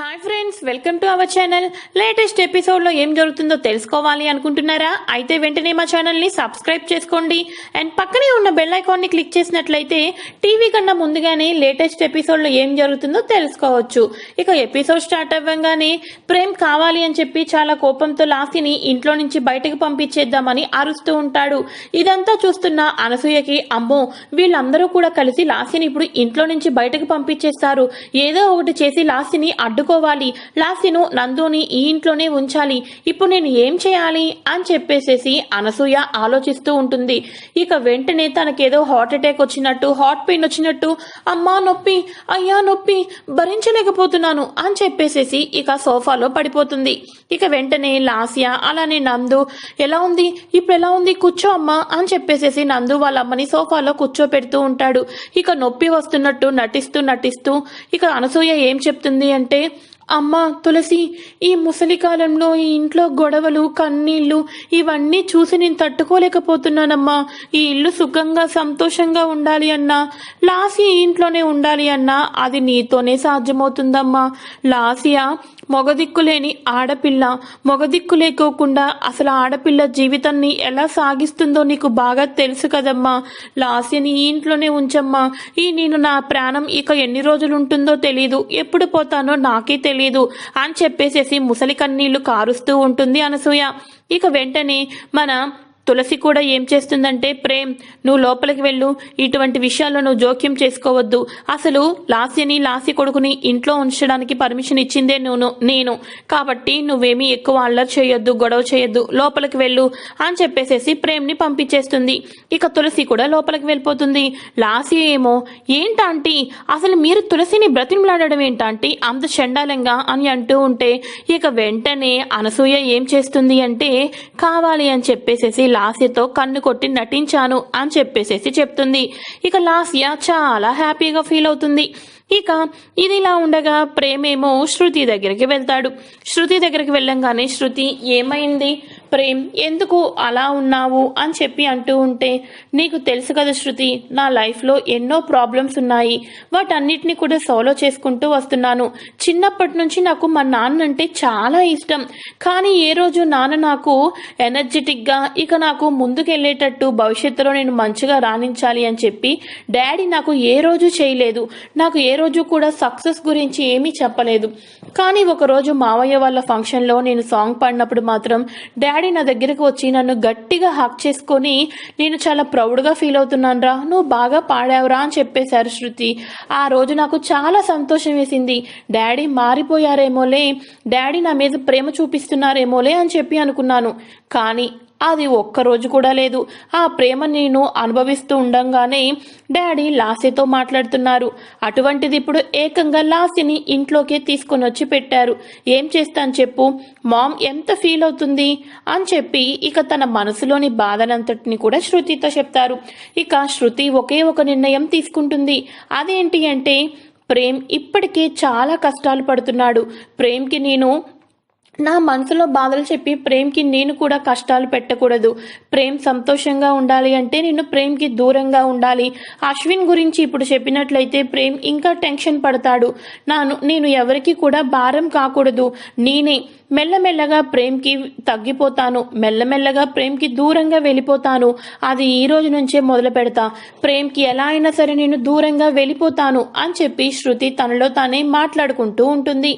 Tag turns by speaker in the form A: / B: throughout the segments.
A: Hi friends welcome to our channel latest ఎపిసోడ్లో ఏం జరుగుతుందో తెలుసుకోవాలి అనుకుంటున్నారా? అయితే వెంటనే మా ఛానల్ని సబ్స్క్రైబ్ చేసుకోండి. అండ్ పక్కనే ఉన్న బెల్ ఐకాన్ని క్లిక్ చేసినట్లయితే టీవీ కన్నా ముందుగానే లేటెస్ట్ ఎపిసోడ్లో ఏం జరుగుతుందో తెలుసుకోవచ్చు. ఇక ఎపిసోడ్ స్టార్ట్ అవ్వగానే ప్రేమ్ కావాలి అని చెప్పి చాలా కోపంతో లాసిని ఇంట్లో నుంచి బయటకు పంపించేద్దామని అరుస్తూ ఉంటాడు. ఇదంతా చూస్తున్న అనసూయకి అమ్మో వీళ్ళందరూ కూడా కలిసి లాసిని ఇప్పుడు ఇంట్లో నుంచి బయటకు పంపించేస్తారు. ఏదో ఒకటి చేసి లాసిని అడ్డుకోవాలి లాస్యను నందుని ఈ ఇంట్లోనే ఉంచాలి. ఇప్పుడు నేను ఏం చేయాలి? అని చెప్పేసేసి అనసూయ ఆలోచిస్తూ ఉంటుంది. ఇక వెంటనే తనకేదో హార్ట్ అటాక్ వచ్చినట్టు హార్ట్ పెయిన్ వచ్చినట్టు అమ్మా నొప్పి అయ్యా నొప్పి భరించలేకపోతున్నాను అని చెప్పేసేసి ఇక సోఫాలో పడిపోతుంది. ఇక వెంటనే లాస్య అలానే నందు ఎలా ఉంది? ఇప్పుడు ఎలా ఉంది? కూర్చో అమ్మా అని చెప్పేసేసి నందు వాళ్ళ అమ్మని సోఫాలో కూర్చోపెడుతూ ఉంటాడు. ఇక నొప్పి వస్తున్నట్టు నటిస్తూ నటిస్తూ ఇక అనసూయ ఏం చెప్తుంది అంటే అమ్మా తులసి ఈ ముసలి కాలంలో ఈ ఇంట్లో గొడవలు కన్నీళ్ళు ఇవన్నీ చూసి నేను తట్టుకోలేకపోతున్నానమ్మా. ఈ ఇల్లు సుఖంగా సంతోషంగా ఉండాలి అన్నా లాసి ఈ ఇంట్లోనే ఉండాలి అన్నా అది నీతోనే సాధ్యమవుతుందమ్మా. లాసియా మొగదిక్కు లేని ఆడపిల్ల. మొగదిక్కు లేకోకుండా అసలు ఆడపిల్ల జీవితాన్ని ఎలా సాగిస్తుందో నీకు బాగా తెలుసు కదమ్మా. లాస్యని ఈ ఇంట్లోనే ఉంచమ్మా. ఈ నేను నా ప్రాణం ఇక ఎన్ని రోజులు ఉంటుందో తెలీదు. ఎప్పుడు పోతానో నాకే తెలీదు. అని చెప్పేసేసి ముసలి కన్నీళ్ళు కారుస్తూ ఉంటుంది అనసూయ. ఇక వెంటనే మన తులసి కూడా ఏం చేస్తుందంటే ప్రేమ్ నువ్వు లోపలికి వెళ్ళు. ఇటువంటి విషయాల్లో నువ్వు జోక్యం చేసుకోవద్దు. అసలు లాస్యని లాసి కొడుకుని ఇంట్లో ఉంచడానికి పర్మిషన్ ఇచ్చిందే నువ్వు నేను. కాబట్టి నువ్వేమీ ఎక్కువ అల్లరి చేయొద్దు గొడవ చేయొద్దు. లోపలికి వెళ్ళు అని చెప్పేసేసి ప్రేమ్ని పంపించేస్తుంది. ఇక తులసి కూడా లోపలికి వెళ్ళిపోతుంది. లాసి ఏమో? ఏంటాంటీ అసలు మీరు తులసిని బ్రతిమలాడడం ఏంటాంటీ అంత చండాలంగా? అని అంటూ ఉంటే ఇక వెంటనే అనసూయ ఏం చేస్తుంది అంటే కావాలి అని చెప్పేసేసి లాస్యతో కన్ను కొట్టి నటించాను అని చెప్పేసేసి చెప్తుంది. ఇక లాస్య చాలా హ్యాపీగా ఫీల్ అవుతుంది. ఇక ఇదిలా ఉండగా ప్రేమేమో శృతి దగ్గరికి వెళ్తాడు. శృతి దగ్గరికి వెళ్ళంగానే శృతి ఏమైంది? ప్రేమ్ ఎందుకు అలా ఉన్నావు? అని చెప్పి అంటూ ఉంటే నీకు తెలుసు కదా శృతి నా లైఫ్లో ఎన్నో ప్రాబ్లమ్స్ ఉన్నాయి. వాటన్నిటిని కూడా సాల్వ్ చేసుకుంటూ వస్తున్నాను. చిన్నప్పటి నుంచి నాకు మా నాన్న అంటే చాలా ఇష్టం. కానీ ఏ రోజు నాన్న నాకు ఎనర్జెటిక్గా ఇక నాకు ముందుకెళ్ళేటట్టు భవిష్యత్తులో నేను మంచిగా రాణించాలి అని చెప్పి డాడీ నాకు ఏ రోజు చేయలేదు. నాకు ఏ రోజు కూడా సక్సెస్ గురించి ఏమీ చెప్పలేదు. కానీ ఒకరోజు మావయ్య వాళ్ళ ఫంక్షన్లో నేను సాంగ్ పాడినప్పుడు మాత్రం డాడీ నా దగ్గరకు వచ్చి నన్ను గట్టిగా హక్ చేసుకొని నేను చాలా ప్రౌడ్గా ఫీల్ అవుతున్నాను రా నువ్వు బాగా పాడావురా అని చెప్పేశారు శృతి. ఆ రోజు నాకు చాలా సంతోషం వేసింది. డాడీ మారిపోయారేమోలే డాడీ నా మీద ప్రేమ చూపిస్తున్నారేమోలే అని చెప్పి అనుకున్నాను. కానీ అది ఒక్కరోజు కూడా లేదు. ఆ ప్రేమ నేను అనుభవిస్తూ ఉండంగానే డాడీ లాసీతో మాట్లాడుతున్నారు. అటువంటిది ఇప్పుడు ఏకంగా లాసీని ఇంట్లోకే తీసుకొని వచ్చి పెట్టారు. ఏం చేస్తాను చెప్పు? మామ్ ఎంత ఫీల్ అవుతుంది? అని చెప్పి ఇక తన మనసులోని బాధనంతటిని కూడా శృతితో చెప్తారు. ఇక శృతి ఒకే ఒక నిర్ణయం తీసుకుంటుంది. అదేంటి అంటే ప్రేమ్ ఇప్పటికే చాలా కష్టాలు పడుతున్నాడు. ప్రేమ్కి నేను నా మనసులో బాధలు చెప్పి ప్రేమ్కి నేను కూడా కష్టాలు పెట్టకూడదు. ప్రేమ్ సంతోషంగా ఉండాలి అంటే నేను ప్రేమ్కి దూరంగా ఉండాలి. అశ్విన్ గురించి ఇప్పుడు చెప్పినట్లయితే ప్రేమ్ ఇంకా టెన్షన్ పడతాడు. నాను నేను ఎవరికి కూడా భారం కాకూడదు. నేనే మెల్లమెల్లగా ప్రేమ్కి తగ్గిపోతాను. మెల్లమెల్లగా ప్రేమ్కి దూరంగా వెళ్ళిపోతాను. అది ఈ రోజు నుంచే మొదలు పెడతా. ప్రేమ్కి ఎలా అయినా సరే నేను దూరంగా వెళ్ళిపోతాను అని చెప్పి శృతి తనలో తానే మాట్లాడుకుంటూ ఉంటుంది.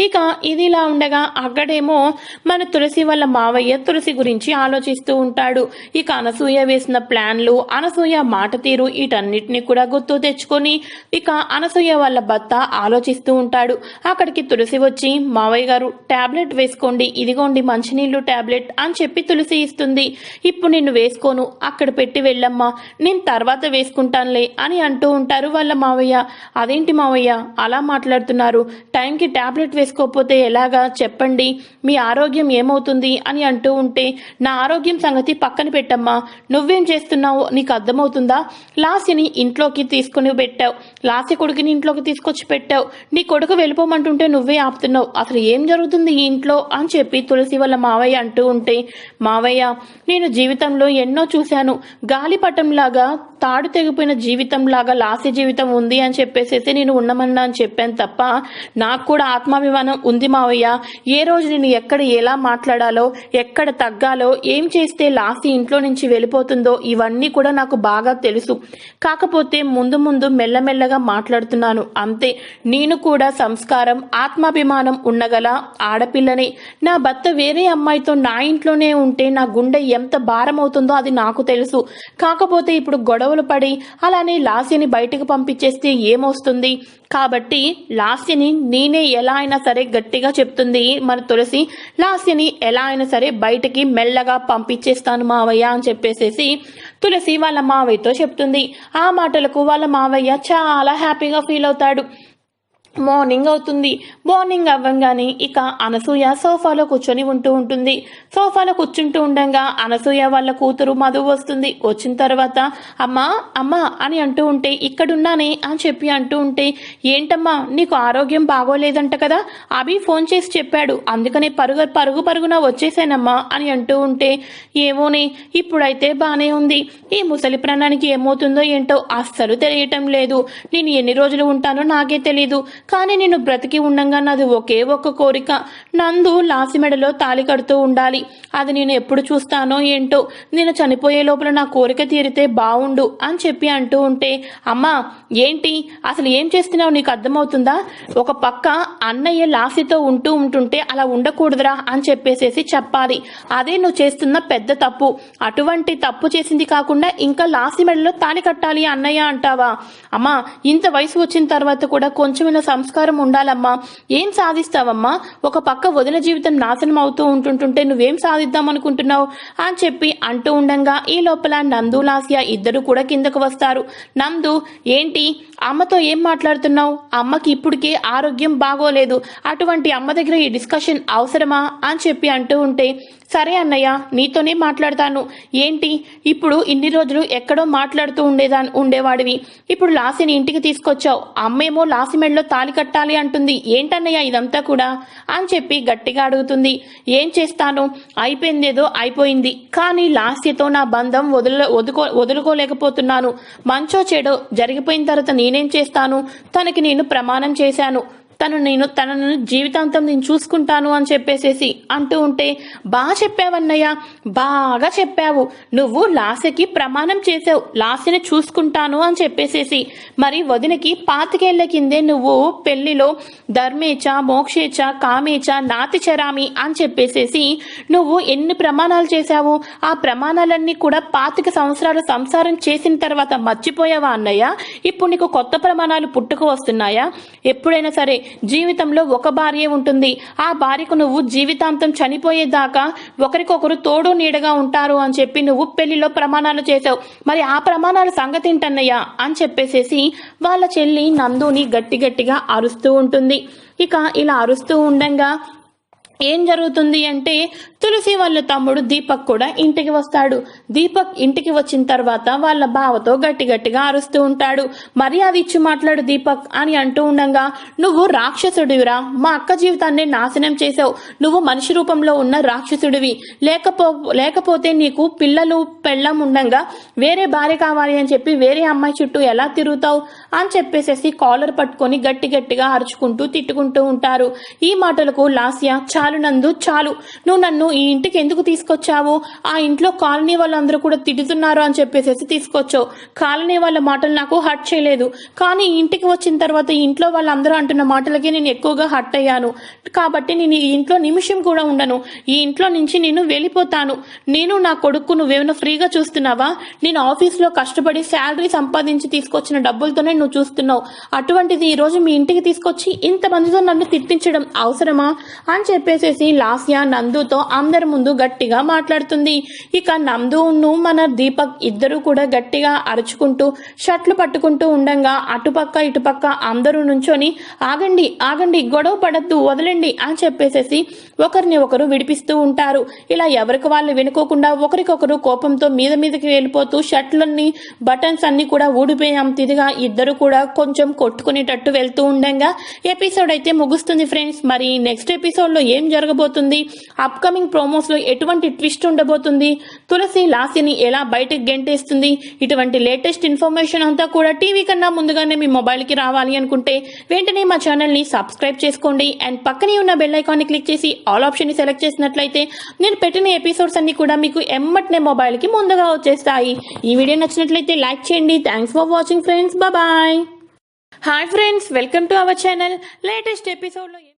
A: ఇక ఇదిలా ఉండగా అక్కడేమో మన తులసి వాళ్ళ మావయ్య తులసి గురించి ఆలోచిస్తూ ఉంటాడు. ఇక అనసూయ వేసిన ప్లాన్లు అనసూయ మాట తీరు వీటన్నిటిని కూడా గుర్తు తెచ్చుకొని ఇక అనసూయ వాళ్ళ భర్త ఆలోచిస్తూ ఉంటాడు. అక్కడికి తులసి వచ్చి మావయ్య గారు టాబ్లెట్ వేసుకోండి ఇదిగోండి మంచినీళ్ళు టాబ్లెట్ అని చెప్పి తులసి ఇస్తుంది. ఇప్పుడు నిన్ను వేసుకోను అక్కడ పెట్టి వెళ్ళమ్మా. నేను తర్వాత వేసుకుంటానులే అని అంటూ ఉంటారు వాళ్ళ మావయ్య. అదేంటి మావయ్య? అలా మాట్లాడుతున్నారు. టైంకి టాబ్లెట్ వేసుకోకపోతే ఎలాగా? చెప్పండి. మీ ఆరోగ్యం ఏమవుతుంది అని అంటూ ఉంటే నా ఆరోగ్యం సంగతి పక్కన పెట్టమ్మా. నువ్వేం చేస్తున్నావో నీకు అర్థమవుతుందా? లాస్యని ఇంట్లోకి తీసుకుని పెట్టావు. లాస్య కొడుకుని ఇంట్లోకి తీసుకొచ్చి పెట్టావు. నీ కొడుకు వెళ్ళిపోమంటుంటే నువ్వే ఆపుతున్నావు. అసలు ఏం జరుగుతుంది ఈ ఇంట్లో అని చెప్పి తులసి వాళ్ళ మావయ్య అంటూ ఉంటే మావయ్య నేను జీవితంలో ఎన్నో చూశాను. గాలిపటంలాగా తాడు తెగిపోయిన జీవితంలాగా లాస్య జీవితం ఉంది అని చెప్పేసేసి నేను ఉన్నమన్నా అని చెప్పాను తప్ప నాకు కూడా ఆత్మాభిమానం ఉంది మావయ్య. ఏ రోజు నేను ఎక్కడ ఎలా మాట్లాడాలో ఎక్కడ తగ్గాలో ఏం చేస్తే లాస్య ఇంట్లో నుంచి వెళ్ళిపోతుందో ఇవన్నీ కూడా నాకు బాగా తెలుసు. కాకపోతే ముందు ముందు చిన్నగా మాట్లాడుతున్నాను. అంతే నేను కూడా సంస్కారం ఆత్మాభిమానం ఉన్నగల ఆడపిల్లని. నా భర్త వేరే అమ్మాయితో నా ఇంట్లోనే ఉంటే నా గుండె ఎంత భారం అవుతుందో అది నాకు తెలుసు. కాకపోతే ఇప్పుడు గొడవలు పడి అలానే లాస్యని బయటకు పంపించేస్తే ఏమొస్తుంది? కాబట్టి లాస్యని నేనే ఎలా అయినా సరే గట్టిగా చెప్తుంది మన తులసి. లాస్యని ఎలా అయినా సరే బయటికి మెల్లగా పంపించేస్తాను మావయ్య అని చెప్పేసేసి తులసి వాళ్ళ మావయ్యతో చెప్తుంది. ఆ మాటలకు వాళ్ళ మావయ్య చాలా హ్యాపీగా ఫీల్ అవుతాడు. మార్నింగ్ అవుతుంది. మార్నింగ్ అవ్వంగానే ఇక అనసూయ సోఫాలో కూర్చొని ఉంటూ ఉంటుంది. సోఫాలో కూర్చుంటూ ఉండగా అనసూయ వాళ్ళ కూతురు మధు వస్తుంది. వచ్చిన తర్వాత అమ్మా అమ్మా అని అంటూ ఉంటే ఇక్కడున్నానే అని చెప్పి అంటూ ఉంటే ఏంటమ్మా నీకు ఆరోగ్యం బాగోలేదంట కదా? అభి ఫోన్ చేసి చెప్పాడు. అందుకనే పరుగు పరుగు పరుగున వచ్చేసానమ్మా అని అంటూ ఉంటే ఏమోనే ఇప్పుడైతే బానే ఉంది. ఈ ముసలి ప్రాణానికి ఏమవుతుందో ఏంటో అస్సలు తెలియటం లేదు. నేను ఎన్ని రోజులు ఉంటానో నాకే తెలీదు. కానీ నేను బ్రతికి ఉండంగా నాది ఒకే ఒక్క కోరిక. నందు లాసి మెడలో తాళి కడుతూ ఉండాలి. అది నేను ఎప్పుడు చూస్తానో ఏంటో. నేను చనిపోయే లోపల నా కోరిక తీరితే బావుండు అని చెప్పి అంటూ ఉంటే అమ్మా ఏంటి? అసలు ఏం చేస్తున్నావు? నీకు అర్థమవుతుందా? ఒక పక్క అన్నయ్య లాసితో ఉంటూ ఉంటుంటే అలా ఉండకూడదురా అని చెప్పేసేసి చెప్పాలి. అదే నువ్వు చేస్తున్న పెద్ద తప్పు. అటువంటి తప్పు చేసింది కాకుండా ఇంకా లాసి మెడలో తాళి కట్టాలి అన్నయ్య అంటావా? అమ్మా ఇంత వయసు వచ్చిన తర్వాత కూడా కొంచెమైనా సంస్కారం ఉండాలమ్మా. ఏం సాధిస్తావమ్మా? ఒక పక్క వదిన జీవితం నాశనం అవుతూ ఉంటుంటుంటే నువ్వేం సాధిద్దాం అనుకుంటున్నావు అని చెప్పి అంటూ ఉండంగా ఈ లోపల నందు లాస్య ఇద్దరు కూడా కిందకు వస్తారు. నందు ఏంటి? అమ్మతో ఏం మాట్లాడుతున్నావు? అమ్మకి ఇప్పటికే ఆరోగ్యం బాగోలేదు. అటువంటి అమ్మ దగ్గర ఈ డిస్కషన్ అవసరమా? అని చెప్పి అంటూ ఉంటే సరే అన్నయ్య నీతోనే మాట్లాడతాను. ఏంటి? ఇప్పుడు ఇన్ని రోజులు ఎక్కడో మాట్లాడుతూ ఉండేదా ఉండేవాడివి. ఇప్పుడు లాసిని ఇంటికి తీసుకొచ్చావు. అమ్మేమో లాసి మెడలో తాలి కట్టాలి అంటుంది. ఏంటన్నయ్య ఇదంతా కూడా? అని చెప్పి గట్టిగా అడుగుతుంది. ఏం చేస్తాను? అయిపోయిందేదో అయిపోయింది. కానీ లాస్యతో నా బంధం వదుల వదుకో వదులుకోలేకపోతున్నాను. మంచో చెడో జరిగిపోయిన తర్వాత నేనేం చేస్తాను? తనకి నేను ప్రమాణం చేశాను. తను నేను తనను జీవితాంతం నేను చూసుకుంటాను అని చెప్పేసేసి అంటూ ఉంటే బాగా చెప్పావన్నయ్య బాగా చెప్పావు. నువ్వు లాస్యకి ప్రమాణం చేసావు. లాస్యని చూసుకుంటాను అని చెప్పేసేసి మరి వదినకి పాతికేళ్ళ కిందే నువ్వు పెళ్ళిలో ధర్మేచ మోక్షేచ కామేచ నాతి చరామి అని చెప్పేసేసి నువ్వు ఎన్ని ప్రమాణాలు చేశావు? ఆ ప్రమాణాలన్నీ కూడా పాతిక సంవత్సరాలు సంసారం చేసిన తర్వాత మర్చిపోయావా అన్నయ్య? ఇప్పుడు నీకు కొత్త ప్రమాణాలు పుట్టుకు వస్తున్నాయా? ఎప్పుడైనా సరే జీవితంలో ఒక భార్య ఉంటుంది. ఆ భార్యకు నువ్వు జీవితాంతం చనిపోయేదాకా ఒకరికొకరు తోడు నీడగా ఉంటారు అని చెప్పి నువ్వు పెళ్ళిలో ప్రమాణాలు చేసావు మరి ఆ ప్రమాణాల సంగతి ఏంటన్నయ్యా? అని చెప్పేసేసి వాళ్ళ చెల్లి నందుని గట్టి గట్టిగా అరుస్తూ ఉంటుంది. ఇక ఇలా అరుస్తూ ఉండంగా ఏం జరుగుతుంది అంటే తులసి వాళ్ళ తమ్ముడు దీపక్ కూడా ఇంటికి వస్తాడు. దీపక్ ఇంటికి వచ్చిన తర్వాత వాళ్ళ బావతో గట్టి గట్టిగా అరుస్తూ ఉంటాడు. మర్యాద ఇచ్చి మాట్లాడు దీపక్ అని అంటూ ఉండగా నువ్వు రాక్షసుడివిరా. మా అక్క జీవితాన్ని నాశనం చేసావు నువ్వు మనిషి రూపంలో ఉన్న రాక్షసుడివి. లేకపో లేకపోతే నీకు పిల్లలు పెళ్ళం ఉండంగా వేరే భార్య కావాలి అని చెప్పి వేరే అమ్మాయి చుట్టూ ఎలా తిరుగుతావు? అని చెప్పేసేసి కాలర్ పట్టుకొని గట్టి గట్టిగా అరుచుకుంటూ తిట్టుకుంటూ ఉంటారు. ఈ మాటలకు లాస్య చాలా నందు చాలు. నువ్వు నన్ను ఈ ఇంటికి ఎందుకు తీసుకొచ్చావు? ఆ ఇంట్లో కాలనీ వాళ్ళందరూ కూడా తిడుతున్నారు అని చెప్పేసేసి తీసుకొచ్చావు. కాలనీ వాళ్ళ మాటలు నాకు హర్ట్ చేయలేదు. కానీ ఇంటికి వచ్చిన తర్వాత ఇంట్లో వాళ్ళందరూ అంటున్న మాటలకి నేను ఎక్కువగా హర్ట్ అయ్యాను. కాబట్టి నేను ఈ ఇంట్లో నిమిషం కూడా ఉండను. ఈ ఇంట్లో నుంచి నేను వెళ్ళిపోతాను. నేను నా కొడుకు నువ్వేమైనా ఫ్రీగా చూస్తున్నావా? నేను ఆఫీస్లో కష్టపడి శాలరీ సంపాదించి తీసుకొచ్చిన డబ్బులతోనే నువ్వు చూస్తున్నావు. అటువంటిది ఈ రోజు మీ ఇంటికి తీసుకొచ్చి ఇంతమందితో నన్ను తిట్టించడం అవసరమా? అని చెప్పేసి చేసేసి లాస్య నందుతో అందరి ముందు గట్టిగా మాట్లాడుతుంది. ఇక నందును మన దీపక్ ఇద్దరు కూడా గట్టిగా అరుచుకుంటూ షర్ట్లు పట్టుకుంటూ ఉండంగా అటుపక్క ఇటుపక్క అందరూ నుంచొని ఆగండి ఆగండి గొడవ పడద్దు వదలండి అని చెప్పేసేసి ఒకరిని ఒకరు విడిపిస్తూ ఉంటారు. ఇలా ఎవరికి వాళ్ళు వినుకోకుండా ఒకరికొకరు కోపంతో మీద మీదకి వెళ్ళిపోతూ షర్ట్లన్నీ బటన్స్ అన్ని కూడా ఊడిపోయాం తిదిగా ఇద్దరు కూడా కొంచెం కొట్టుకునేటట్టు వెళ్తూ ఉండంగా. ఎపిసోడ్ అయితే ముగుస్తుంది ఫ్రెండ్స్. మరి నెక్స్ట్ ఎపిసోడ్లో ఏం జరగబోతుంది. అప్కమింగ్ ప్రోమోస్లో ఎటువంటి ట్విస్ట్ ఉండబోతుంది? తులసి లాసిని ఎలా బయటకు గెంటేస్తుంది? ఇటువంటి లేటెస్ట్ ఇన్ఫర్మేషన్ అంతా కూడా టీవీ కన్నా ముందుగానే మీ మొబైల్కి రావాలి అనుకుంటే వెంటనే మా ఛానల్ని సబ్స్క్రైబ్ చేసుకోండి. అండ్ పక్కనే ఉన్న బెల్ క్లిక్ చేసి ఆల్ ఆప్షన్ని సెలెక్ట్ చేసినట్లయితే నేను పెట్టిన ఎపిసోడ్స్ అన్ని కూడా మీకు ఎమ్మటనే మొబైల్కి ముందుగా వచ్చేస్తాయి. ఈ వీడియో నచ్చినట్లయితే లైక్ చేయండి. Thanks for watching friends bye hi friends welcome to our channel latest ఎపిసోడ్లో